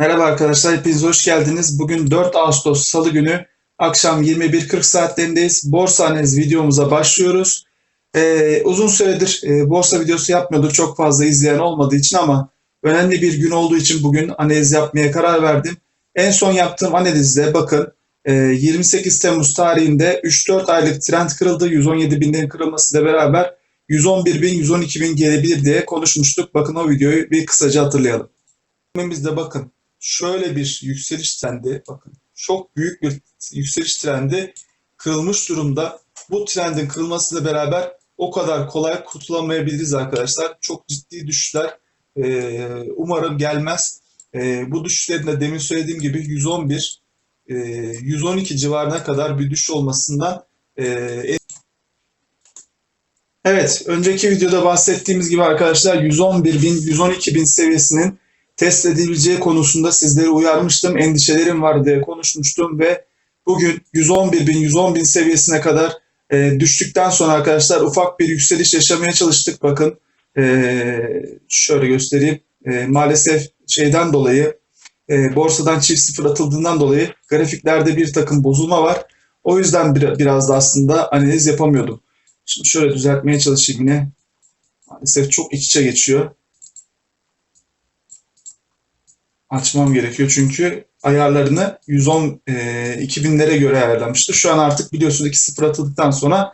Merhaba arkadaşlar, hepiniz hoş geldiniz. Bugün 4 Ağustos Salı günü akşam 21.40 saatlerindeyiz. Borsa analiz videomuza başlıyoruz. Ee, uzun süredir e, borsa videosu yapmıyorduk çok fazla izleyen olmadığı için ama önemli bir gün olduğu için bugün analiz yapmaya karar verdim. En son yaptığım analizde bakın e, 28 Temmuz tarihinde 3-4 aylık trend kırıldı. 117 binden kırılmasıyla beraber 111 bin, 112 bin gelebilir diye konuşmuştuk. Bakın o videoyu bir kısaca hatırlayalım. Biz bakın şöyle bir yükseliş trendi bakın çok büyük bir yükseliş trendi kırılmış durumda. Bu trendin kırılmasıyla beraber o kadar kolay kurtulamayabiliriz arkadaşlar. Çok ciddi düşüşler e, umarım gelmez. E, bu düşüşlerin de demin söylediğim gibi 111 e, 112 civarına kadar bir düşüş olmasından e, Evet, önceki videoda bahsettiğimiz gibi arkadaşlar 111 bin, 112 bin seviyesinin test edilebileceği konusunda sizleri uyarmıştım. Endişelerim var diye konuşmuştum ve bugün 111 bin, 110 bin seviyesine kadar e, düştükten sonra arkadaşlar ufak bir yükseliş yaşamaya çalıştık. Bakın e, şöyle göstereyim. E, maalesef şeyden dolayı e, borsadan çift sıfır atıldığından dolayı grafiklerde bir takım bozulma var. O yüzden bir, biraz da aslında analiz yapamıyordum. Şimdi şöyle düzeltmeye çalışayım yine. Maalesef çok iç içe geçiyor açmam gerekiyor çünkü ayarlarını 110 e, 2000'lere göre ayarlamıştı. Şu an artık biliyorsunuz 2-0 atıldıktan sonra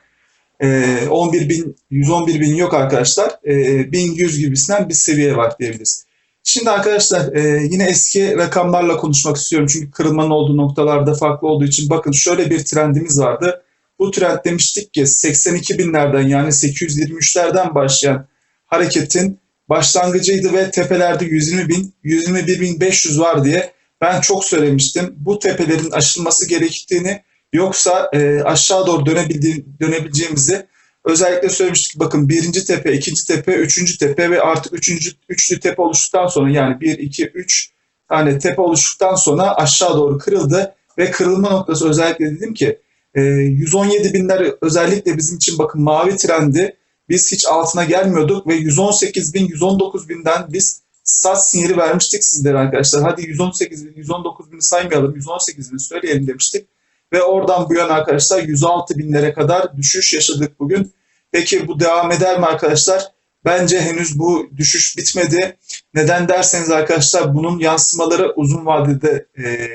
e, 11 bin, 111 bin yok arkadaşlar. E, 1100 gibisinden bir seviye var diyebiliriz. Şimdi arkadaşlar e, yine eski rakamlarla konuşmak istiyorum. Çünkü kırılmanın olduğu noktalarda farklı olduğu için bakın şöyle bir trendimiz vardı. Bu trend demiştik ki 82 binlerden yani 823'lerden başlayan hareketin başlangıcıydı ve tepelerde 120 bin, 121 bin 500 var diye ben çok söylemiştim. Bu tepelerin aşılması gerektiğini yoksa e, aşağı doğru dönebileceğimizi özellikle söylemiştik. Bakın birinci tepe, ikinci tepe, üçüncü tepe ve artık üçüncü, üçlü tepe oluştuktan sonra yani bir, iki, üç tane tepe oluştuktan sonra aşağı doğru kırıldı ve kırılma noktası özellikle dedim ki e, 117 binler özellikle bizim için bakın mavi trendi biz hiç altına gelmiyorduk ve 118 bin, 119 binden biz sat sinyali vermiştik sizlere arkadaşlar. Hadi 118 bin, 119 bini saymayalım, 118 bin söyleyelim demiştik. Ve oradan bu yana arkadaşlar 106 binlere kadar düşüş yaşadık bugün. Peki bu devam eder mi arkadaşlar? Bence henüz bu düşüş bitmedi. Neden derseniz arkadaşlar bunun yansımaları uzun vadede e,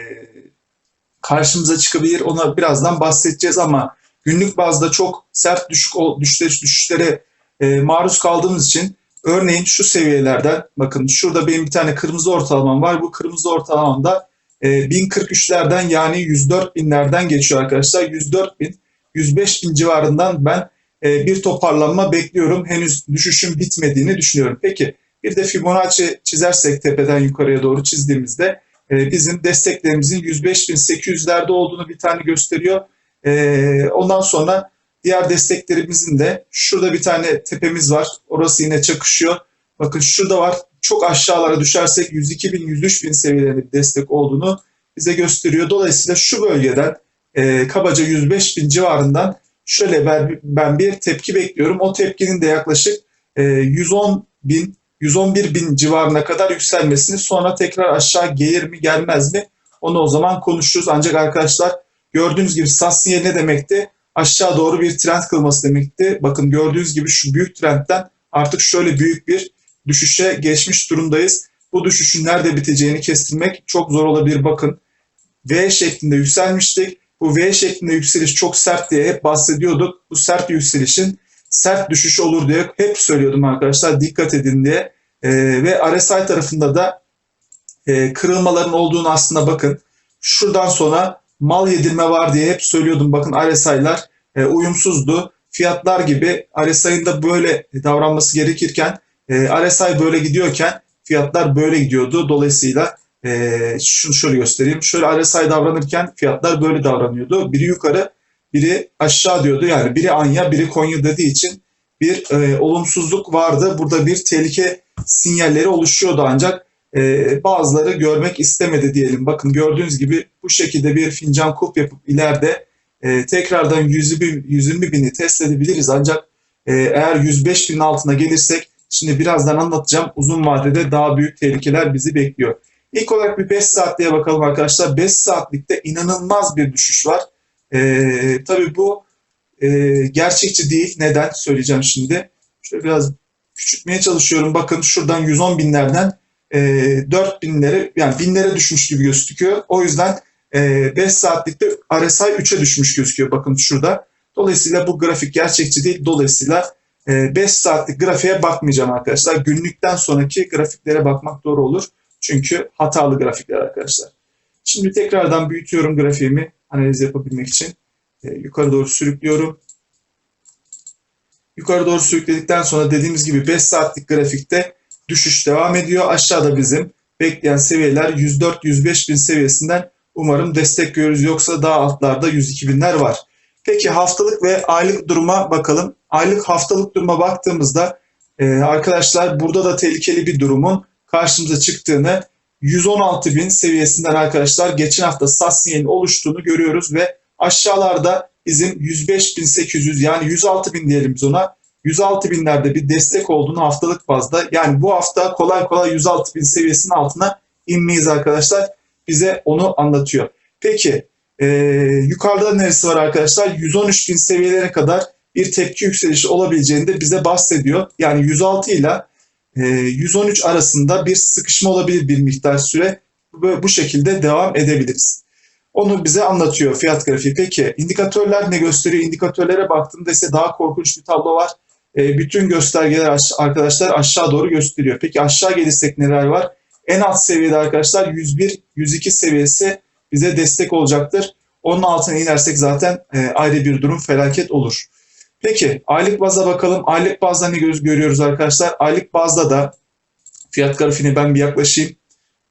karşımıza çıkabilir. Ona birazdan bahsedeceğiz ama günlük bazda çok sert düşük düşüş, düşüşlere e, maruz kaldığımız için örneğin şu seviyelerden bakın şurada benim bir tane kırmızı ortalamam var. Bu kırmızı ortalamamda e, 1043'lerden yani 104 binlerden geçiyor arkadaşlar. 104 bin, 105 bin civarından ben e, bir toparlanma bekliyorum. Henüz düşüşün bitmediğini düşünüyorum. Peki bir de Fibonacci çizersek tepeden yukarıya doğru çizdiğimizde e, bizim desteklerimizin 105.800'lerde olduğunu bir tane gösteriyor. E, ondan sonra diğer desteklerimizin de şurada bir tane tepemiz var. Orası yine çakışıyor. Bakın şurada var. Çok aşağılara düşersek 102 bin, 103 bin seviyelerinde bir destek olduğunu bize gösteriyor. Dolayısıyla şu bölgeden e, kabaca 105 bin civarından şöyle ben, ben bir tepki bekliyorum. O tepkinin de yaklaşık e, 110 bin, 111 bin civarına kadar yükselmesini sonra tekrar aşağı gelir mi gelmez mi onu o zaman konuşuruz. Ancak arkadaşlar Gördüğünüz gibi sat sinyali ne demekti? Aşağı doğru bir trend kılması demekti. Bakın gördüğünüz gibi şu büyük trendten artık şöyle büyük bir düşüşe geçmiş durumdayız. Bu düşüşün nerede biteceğini kestirmek çok zor olabilir. Bakın V şeklinde yükselmiştik. Bu V şeklinde yükseliş çok sert diye hep bahsediyorduk. Bu sert yükselişin sert düşüş olur diye hep söylüyordum arkadaşlar. Dikkat edin diye. ee, ve RSI tarafında da e, kırılmaların olduğunu aslında bakın. Şuradan sonra mal yedirme var diye hep söylüyordum. Bakın RSI'lar e, uyumsuzdu. Fiyatlar gibi RSI'nin de böyle davranması gerekirken e, RSI böyle gidiyorken fiyatlar böyle gidiyordu. Dolayısıyla e, şunu şöyle göstereyim. Şöyle RSI davranırken fiyatlar böyle davranıyordu. Biri yukarı, biri aşağı diyordu. Yani biri Anya, biri Konya dediği için bir e, olumsuzluk vardı. Burada bir tehlike sinyalleri oluşuyordu ancak e, bazıları görmek istemedi diyelim. Bakın gördüğünüz gibi bu şekilde bir fincan kup yapıp ileride e, tekrardan 100 bin, 120 bini test edebiliriz. Ancak e, eğer 105 binin altına gelirsek şimdi birazdan anlatacağım uzun vadede daha büyük tehlikeler bizi bekliyor. İlk olarak bir 5 saatliğe bakalım arkadaşlar. 5 saatlikte inanılmaz bir düşüş var. Ee, tabii bu e, gerçekçi değil. Neden? Söyleyeceğim şimdi. Şöyle biraz küçültmeye çalışıyorum. Bakın şuradan 110 binlerden e, 4 binlere yani binlere düşmüş gibi gözüküyor. O yüzden e, 5 saatlikte RSI 3'e düşmüş gözüküyor. Bakın şurada. Dolayısıyla bu grafik gerçekçi değil. Dolayısıyla 5 saatlik grafiğe bakmayacağım arkadaşlar. Günlükten sonraki grafiklere bakmak doğru olur. Çünkü hatalı grafikler arkadaşlar. Şimdi tekrardan büyütüyorum grafiğimi analiz yapabilmek için. E, yukarı doğru sürüklüyorum. Yukarı doğru sürükledikten sonra dediğimiz gibi 5 saatlik grafikte düşüş devam ediyor. Aşağıda bizim bekleyen seviyeler 104-105 bin seviyesinden umarım destek görürüz. Yoksa daha altlarda 102 binler var. Peki haftalık ve aylık duruma bakalım. Aylık haftalık duruma baktığımızda e, arkadaşlar burada da tehlikeli bir durumun karşımıza çıktığını 116 bin seviyesinden arkadaşlar geçen hafta SAS sinyalinin oluştuğunu görüyoruz ve aşağılarda bizim 105.800 yani 106 bin diyelim biz ona 106 binlerde bir destek olduğunu haftalık bazda yani bu hafta kolay kolay 106 bin seviyesinin altına inmeyiz arkadaşlar bize onu anlatıyor. Peki ee, yukarıda neresi var arkadaşlar? 113 bin seviyelerine kadar bir tepki yükselişi olabileceğini de bize bahsediyor. Yani 106 ile e, 113 arasında bir sıkışma olabilir bir miktar süre. Bu şekilde devam edebiliriz. Onu bize anlatıyor fiyat grafiği. Peki indikatörler ne gösteriyor? İndikatörlere baktığımda ise daha korkunç bir tablo var. E, bütün göstergeler aş- arkadaşlar aşağı doğru gösteriyor. Peki aşağı gelirsek neler var? En alt seviyede arkadaşlar 101-102 seviyesi bize destek olacaktır. Onun altına inersek zaten e, ayrı bir durum felaket olur. Peki aylık baza bakalım. Aylık bazda ne görüyoruz arkadaşlar? Aylık bazda da fiyat grafiğine ben bir yaklaşayım.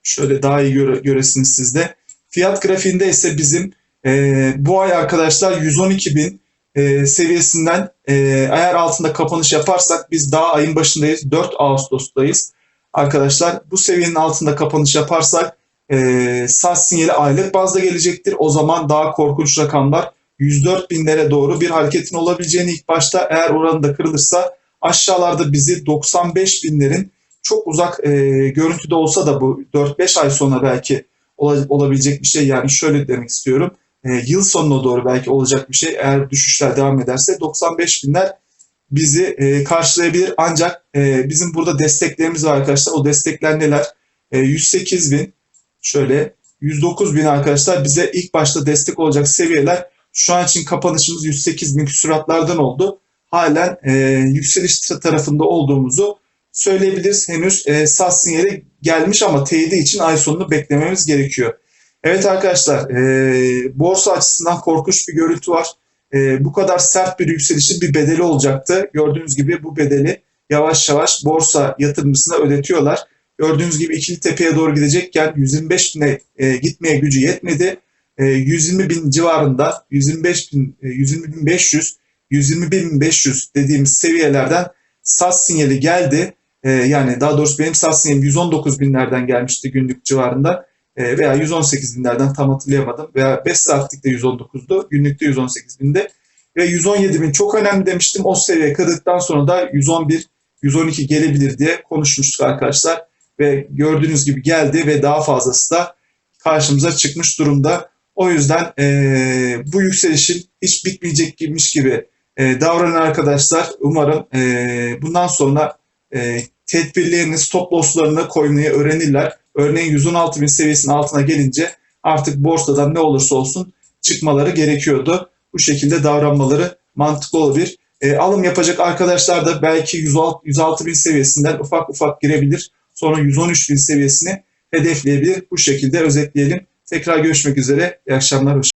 Şöyle daha iyi göre, göresiniz sizde. Fiyat grafiğinde ise bizim e, bu ay arkadaşlar 112 bin e, seviyesinden e, eğer altında kapanış yaparsak biz daha ayın başındayız. 4 Ağustos'tayız. Arkadaşlar bu seviyenin altında kapanış yaparsak e, SAS sinyali aylık bazda gelecektir. O zaman daha korkunç rakamlar 104 binlere doğru bir hareketin olabileceğini ilk başta eğer oranında kırılırsa aşağılarda bizi 95 binlerin çok uzak e, görüntüde olsa da bu 4-5 ay sonra belki ola, olabilecek bir şey yani şöyle demek istiyorum. E, yıl sonuna doğru belki olacak bir şey eğer düşüşler devam ederse 95 binler bizi e, karşılayabilir ancak e, bizim burada desteklerimiz var arkadaşlar. O destekler neler? E, 108 bin, şöyle 109 bin arkadaşlar bize ilk başta destek olacak seviyeler şu an için kapanışımız 108 bin küsuratlardan oldu. Halen yükseliş tarafında olduğumuzu söyleyebiliriz. Henüz SAS sinyali gelmiş ama teyidi için ay sonunu beklememiz gerekiyor. Evet arkadaşlar e, borsa açısından korkunç bir görüntü var. E, bu kadar sert bir yükselişin bir bedeli olacaktı. Gördüğünüz gibi bu bedeli yavaş yavaş borsa yatırımcısına ödetiyorlar. Gördüğünüz gibi ikili tepeye doğru gidecekken 125 bine e, gitmeye gücü yetmedi. E, 120 bin civarında 125 bin, e, 120 bin 500, 120 bin 500 dediğimiz seviyelerden SAS sinyali geldi. E, yani daha doğrusu benim SAS sinyalim 119 binlerden gelmişti günlük civarında e, veya 118 binlerden tam hatırlayamadım veya 5 saatlikte 119'du günlükte 118 binde ve 117 bin çok önemli demiştim. O seviye kırdıktan sonra da 111 112 gelebilir diye konuşmuştuk arkadaşlar ve gördüğünüz gibi geldi ve daha fazlası da karşımıza çıkmış durumda. O yüzden e, bu yükselişin hiç bitmeyecekmiş gibi e, davranan arkadaşlar umarım e, bundan sonra e, tedbirlerini, stop losslarını koymayı öğrenirler. Örneğin 116 bin seviyesinin altına gelince artık borsadan ne olursa olsun çıkmaları gerekiyordu. Bu şekilde davranmaları mantıklı olabilir. E, alım yapacak arkadaşlar da belki 106, 106 bin seviyesinden ufak ufak girebilir. Sonra 113 bin seviyesini hedefleyebilir. Bu şekilde özetleyelim. Tekrar görüşmek üzere. İyi akşamlar.